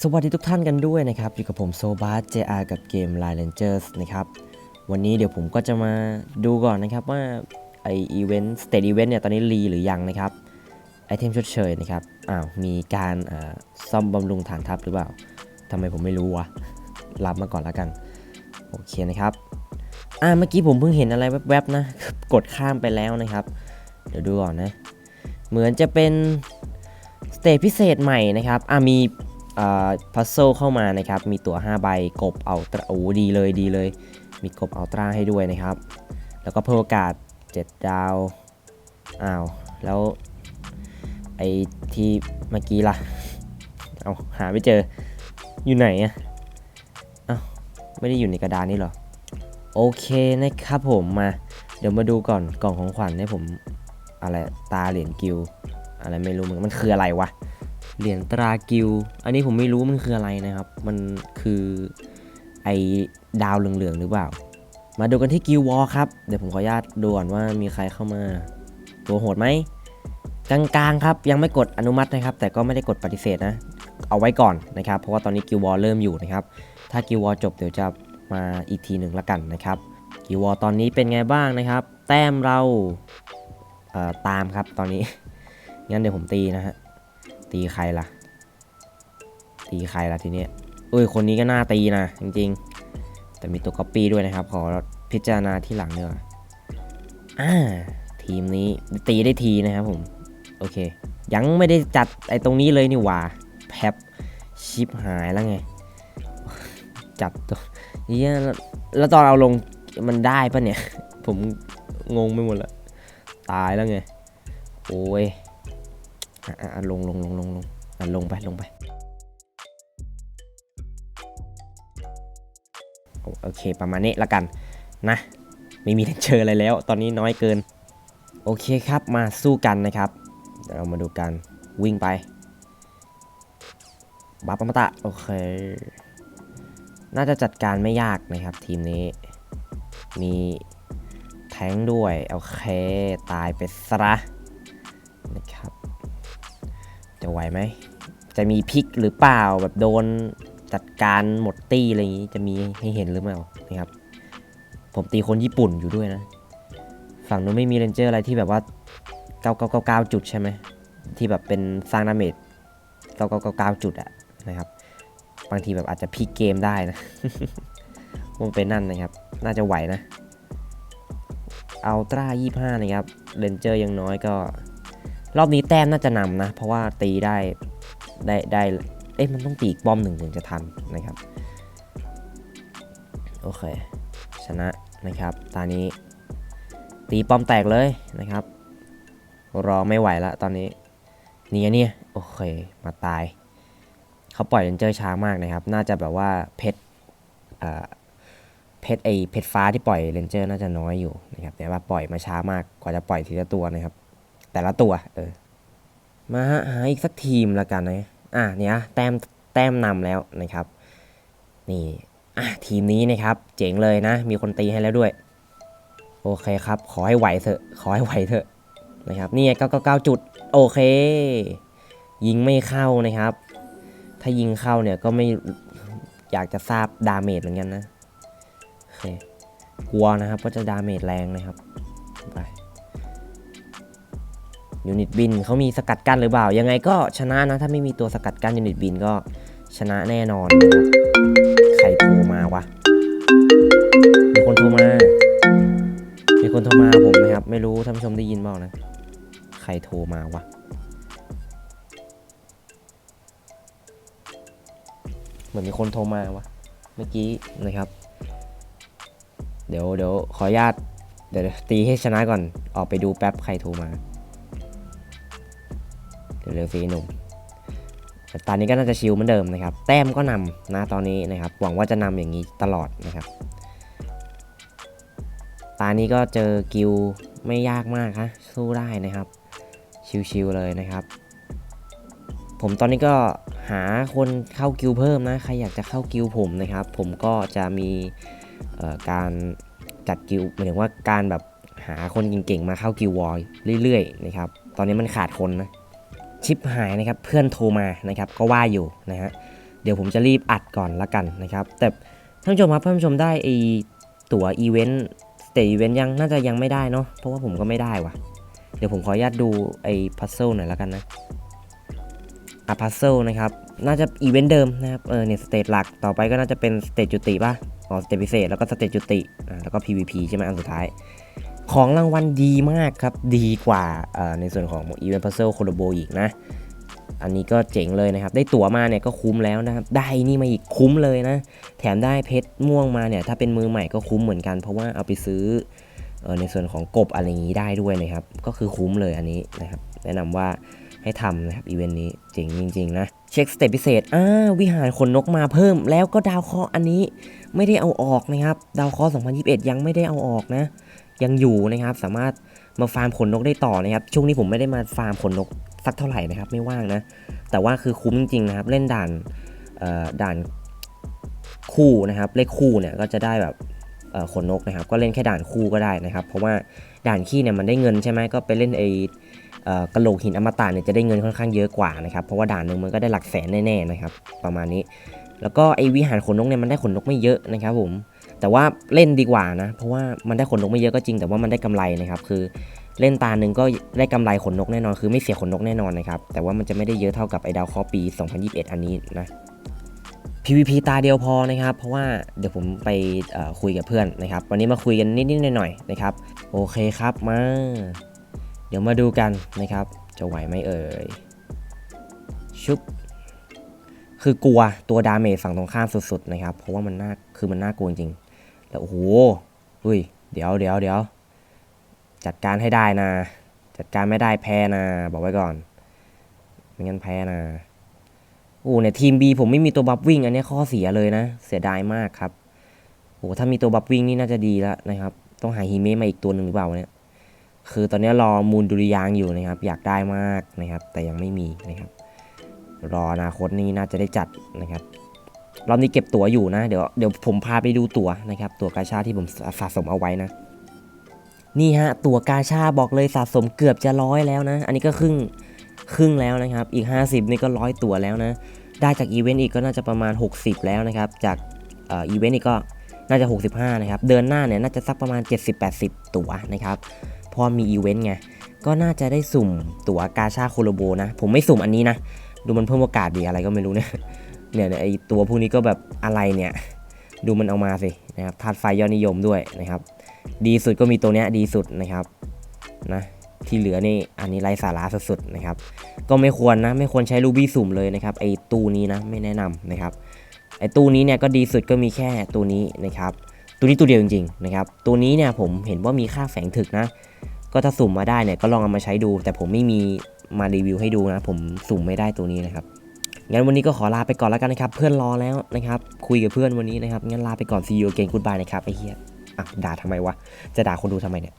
สวัสดีทุกท่านกันด้วยนะครับ อยู่กับผมโซบาส JR กับเกม Line Rangers นะครับ วันนี้เดี๋ยวผมก็จะมาดูก่อนนะครับว่าไออีเวนต์สเต e อีเวนต์เนี่ยตอนนี้รีหรือยังนะครับไอเทมชดเชยนะครับ อ้าว มีการอ่อซ่อมบำรุงฐานทัพหรือเปล่าทำไมผมไม่รู้วะ รับมาก่อนแล้วกัน โอเคนะครับ อ่าเมื่อกี้ผมเพิ่งเห็นอะไรแวบๆนะ กดข้ามไปแล้วนะครับ เดี๋ยวดูก่อนนะ เหมือนจะเป็นสเตจพิเศษใหม่นะครับ อ่ามี พัซโซเข้ามานะครับ มีตั๋ว5ใบกบเอาตราโอ้ดีเลยดีเลย มีกบเอัลตราให้ด้วยนะครับ แล้วก็เพิ่มโอกาส 7 ดาว อ้าว แล้ว ไอ้ที่เมื่อกี้ล่ะ เอาหาไม่เจอ อยู่ไหนอะเอ้าไม่ได้อยู่ในกระดานนี้เหรอ โอเคนะครับผมมา เดี๋ยวมาดูก่อนกล่องของขวัญให้ผม อะไรตาเหรียญกิลอะไรไม่รู้มันมันคืออะไรวะ เหรียญตรากิล อันนี้ผมไม่รู้มันคืออะไรนะครับ มันคือไอดาวเหลืองๆหรือเปล่า มาดูกันที่กิลวอลครับ เดี๋ยวผมขออนุญาตดูก่อนว่ามีใครเข้ามา ตัวโหดไหมกลางๆครับ ยังไม่กดอนุมัตินะครับ แต่ก็ไม่ได้กดปฏิเสธนะ เอาไว้ก่อนนะครับ เพราะว่าตอนนี้กิลวอลเริ่มอยู่นะครับ ถ้ากิลวอลจบเดี๋ยวจะมาอีกทีหนึ่งละกันนะครับกิลวอลตอนนี้เป็นไงบ้างนะครับ แต้มเราเอ่อตามครับตอนนี้ งั้นเดี๋ยวผมตีนะฮะ ตีใครล่ะ ตีใครล่ะทีเนี้ยเอ้ยคนนี้ก็น่าตีนะจริงๆ แต่มีตัวก๊อปปี้ด้วยนะครับ ขอพิจารณาที่หลังเนีกว่ยอ่าทีมนี้ตีได้ทีนะครับผม โอเค ยังไม่ได้จัดไอ้ตรงนี้เลยนี่หว่าแพบชิปหายแล้วไง จับตัวเฮียแล้วตอนเอาลงมันได้ปะเนี่ย ผมงงไปหมดล้วตายแล้วไง โอ้ย อะลงลงลงลงลงอะลงไปลงไปโอเคประมาณนี้ละกันนะ ไม่มีแรงเชอร์อะไรแล้ว ตอนนี้น้อยเกิน โอเคครับมาสู้กันนะครับเดี๋ยวเรามาดูกันวิ่งไปบัฟปมตะโอเค น่าจะจัดการไม่ยากนะครับ ทีมนี้ มีแทงด้วย โอเค ตายไปซะนะครับ จะไหวไหม จะมีพลิกหรือเปล่าแบบโดนจัดการหมดตี้อะไรอย่างนี้จะมีให้เห็นหรือเปล่านะครับ ผมตีคนญี่ปุ่นอยู่ด้วยนะ ฝั่งนู้นไม่มีเรนเจอร์อะไรที่แบบว่า 9999 จุดใช่ไหม ที่แบบเป็นสร้างดาเมจ9999 จุดอะนะครับ บางทีแบบอาจจะพลิกเกมได้นะมันเป็นนั่นนะครับ น่าจะไหวนะอัลตร้า25 นะครับเรนเจอร์ยังน้อยก็ รอบนี้แต้มน่าจะนำนะ เพราะว่าตีได้ได้ได้เอ๊ะมันต้องตีอีกป้อมหนึ่งถึงจะทันนะครับ โอเค ชนะนะครับตอนนี้ ตีป้อมแตกเลยนะครับ รอไม่ไหวละตอนนี้เนี่ยเนี่ยโอเคมาตาย เขาปล่อยเรนเจอร์ช้ามากนะครับ น่าจะแบบว่าเพชรเอเพชรไอเพชรฟ้าที่ปล่อยเรนเจอร์น่าจะน้อยอยู่นะครับแต่ว่าปล่อยมาช้ามากกว่าจะปล่อยทีละตัวนะครับ แต่ละตัว เออ มาหาอีกสักทีมละกันนะ อะเนี่ยแต้มแต้มนำแล้วนะครับ นี่อะทีมนี้นะครับ เจ๋งเลยนะ มีคนตีให้แล้วด้วย โอเคครับ ขอให้ไหวเถอะ ขอให้ไหวเถอะนะครับ นี่เก้าเก้าเก้าจุด โอเค ยิงไม่เข้านะครับ ถ้ายิงเข้าเนี่ยก็ไม่อยากจะทราบดาเมจเหมือนกันนะ โอเค กลัวนะครับว่าจะดาเมจแรงนะครับ ไป ยูนิตบินเขามีสกัดกั้นหรือเปล่า ยังไงก็ชนะนะ ถ้าไม่มีตัวสกัดกั้นยูนิตบินก็ชนะแน่นอนนะครับใครโทรมาวะมีคนโทรมามีคนโทรมาผมนะครับ ไม่รู้ท่านผู้ชมได้ยินเปล่านะ ใครโทรมาวะเหมือนมีคนโทรมาวะเมื่อกี้นะครับ เดี๋ยวเดี๋ยวขออนุญาตเดี๋ยวตีให้ชนะก่อนออกไปดูแป๊บใครโทรมา เร็วๆสิหนุ่มตอนนี้ก็น่าจะชิลเหมือนเดิมนะครับ แต้มก็นำนะตอนนี้นะครับ หวังว่าจะนำอย่างนี้ตลอดนะครับ ตานี้ก็เจอกิลไม่ยากมากฮะสู้ได้นะครับ ชิวๆเลยนะครับ ผมตอนนี้ก็หาคนเข้ากิลเพิ่มนะ ใครอยากจะเข้ากิลผมนะครับ ผมก็จะมีการจัดกิลหมายถึงว่าการแบบหาคนเก่งๆมาเข้ากิลวอลเรื่อยๆนะครับ ตอนนี้มันขาดคนนะ ชิปหายนะครับเพื่อนโทรมานะครับก็ว่าอยู่นะฮะเดี๋ยวผมจะรีบอัดก่อนละกันนะครับ แต่ท่านผู้ชมครับท่านผู้ชมได้ไอตั๋วอีเวนต์สเตจอีเวนต์ยังน่าจะยังไม่ได้เนาะเพราะว่าผมก็ไม่ได้ว่ะ เดี๋ยวผมขออนุญาตดูไอพัซเซิลหน่อยละกันนะอะพัซเซิลนะครับน่าจะอีเวนต์เดิมนะครับเออเนี่ยสเตจหลักต่อไปก็น่าจะเป็นสเตจจุติป่ะอ๋อสเตจพิเศษแล้วก็สเตจจุติอ่าแล้วก็ PVP ใช่ไหมอันสุดท้าย ของรางวัลดีมากครับ ดีกว่าในส่วนของอีเวนต์พัซเซิลโคโลโบอีกนะ อันนี้ก็เจ๋งเลยนะครับ ได้ตั๋วมาเนี่ยก็คุ้มแล้วนะครับ ได้นี่มาอีกคุ้มเลยนะ แถมได้เพชรม่วงมาเนี่ย ถ้าเป็นมือใหม่ก็คุ้มเหมือนกัน เพราะว่าเอาไปซื้ออในส่วนของกบอะไรอย่างนี้ได้ด้วยนะครับ ก็คือคุ้มเลยอันนี้นะครับ แนะนำว่าให้ทำนะครับอีเวนต์นี้เจ๋งจริง ๆ นะเช็คสเตตพิเศษอ่าวิหารขนนกมาเพิ่ม แล้วก็ดาวเคราะห์อันนี้ไม่ได้เอาออกนะครับ ดาวเคราะห์2021 ยังไม่ได้เอาออกนะ ยังอยู่นะครับ สามารถมาฟาร์มขนนกได้ต่อนะครับ ช่วงนี้ผมไม่ได้มาฟาร์มขนนกสักเท่าไหร่นะครับ ไม่ว่างนะ แต่ว่าคือคุ้มจริงๆนะครับ เล่นด่านเอ่อด่านคู่นะครับ เลขคู่เนี่ยก็จะได้แบบขนนกนะครับ ก็เล่นแค่ด่านคู่ก็ได้นะครับ เพราะว่าด่านขี้เนี่ยมันได้เงินใช่ไหมก็ไปเล่นไอเอ่อกระโหลกหินอมตะเนี่ยจะได้เงินค่อนข้างเยอะกว่านะครับเพราะว่าด่านหนึ่งมันก็ได้หลักแสนแน่ๆนะครับประมาณนี้ แล้วก็ไอวิหารขนนกเนี่ยมันได้ขนนกไม่เยอะนะครับผม แต่ว่าเล่นดีกว่านะ เพราะว่ามันได้ขนนกไม่เยอะก็จริง แต่ว่ามันได้กำไรนะครับ คือเล่นตาหนึ่งก็ได้กำไรขนนกแน่นอน คือไม่เสียขนนกแน่นอนนะครับ แต่ว่ามันจะไม่ได้เยอะเท่ากับไอดาวคราะห์ปี 2021 อันนี้นะ PVP ตาเดียวพอนะครับ เพราะว่าเดี๋ยวผมไปคุยกับเพื่อนนะครับ วันนี้มาคุยกันนิดๆหน่อยๆนะครับ โอเคครับมา เดี๋ยวมาดูกันนะครับ จะไหวไหมเอ่ย ชุบคือกลัวตัวดาเมจฝั่งตรงข้ามสุดๆนะครับ เพราะว่ามันน่า คือมันน่ากลัวจริง แล้วโอ้โหอุ้ย เดี๋ยวเดี๋ยวเดี๋ยวจัดการให้ได้นะ จัดการไม่ได้แพ้นะ บอกไว้ก่อนไม่งั้นแพ้นะโอ้เนี่ยทีม B ผมไม่มีตัวบัฟวิ่งอันนี้ข้อเสียเลยนะ เสียดายมากครับโอ้ถ้ามีตัวบัฟวิ่งนี่น่าจะดีแล้วนะครับ ต้องหาฮิเมะมาอีกตัวหนึ่งหรือเปล่าเนี่ยคือตอนนี้รอมูลดุริยางอยู่นะครับ อยากได้มากนะครับ แต่ยังไม่มีนะครับ รออนาคตนี่น่าจะได้จัดนะครับ รอบนี้เก็บตั๋วอยู่นะ เดี๋ยวเดี๋ยวผมพาไปดูตั๋วนะครับ ตั๋วกาชาที่ผมสะสมเอาไว้นะ นี่ฮะ ตั๋วกาชาบอกเลยสะสมเกือบจะร้อยแล้วนะ อันนี้ก็ครึ่งครึ่งแล้วนะครับ อีก 50 นี่ก็ร้อยตั๋วแล้วนะ ได้จากอีเวนต์อีกก็น่าจะประมาณ 60 แล้วนะครับ จากอีเวนต์อีกก็น่าจะ 65 นะครับ เดือนหน้าเนี่ยน่าจะสักประมาณ 70-80 ตั๋วนะครับพราะมีอีเวนต์ไง ก็น่าจะได้สุ่มตั๋วกาชาโคโลโบนะ ผมไม่สุ่มอันนี้นะ ดูมันเพิ่มโอกาสดีอะไรก็ไม่รู้เนี่ย เนี่ยไอตัวพวกนี้ก็แบบอะไรเนี่ยดูมันเอามาสินะครับธาตุไฟยอดนิยมด้วยนะครับ ดีสุดก็มีตัวเนี้ยดีสุดนะครับนะที่เหลือนี่อันนี้ไร้สาระสุดๆนะครับ ก็ไม่ควรนะไม่ควรใช้รูบี้สุ่มเลยนะครับไอตู้นี้นะไม่แนะนำนะครับไอตู้นี้เนี่ยก็ดีสุดก็มีแค่ตัวนี้นะครับตัวนี้ตัวเดียวจริงๆนะครับตัวนี้เนี่ยผมเห็นว่ามีค่าแฝงถึกนะ ก็ถ้าสุ่มมาได้เนี่ยก็ลองเอามาใช้ดู แต่ผมไม่มีมารีวิวให้ดูนะ ผมสุ่มไม่ได้ตัวนี้นะครับ งั้นวันนี้ก็ขอลาไปก่อนแล้วกันนะครับ เพื่อนรอแล้วนะครับ คุยกับเพื่อนวันนี้นะครับ งั้นลาไปก่อนซีอูเกนกูตบายนะครับไอ้เหี้ยอะด่าทำไมวะ จะด่าคนดูทำไมเนี่ย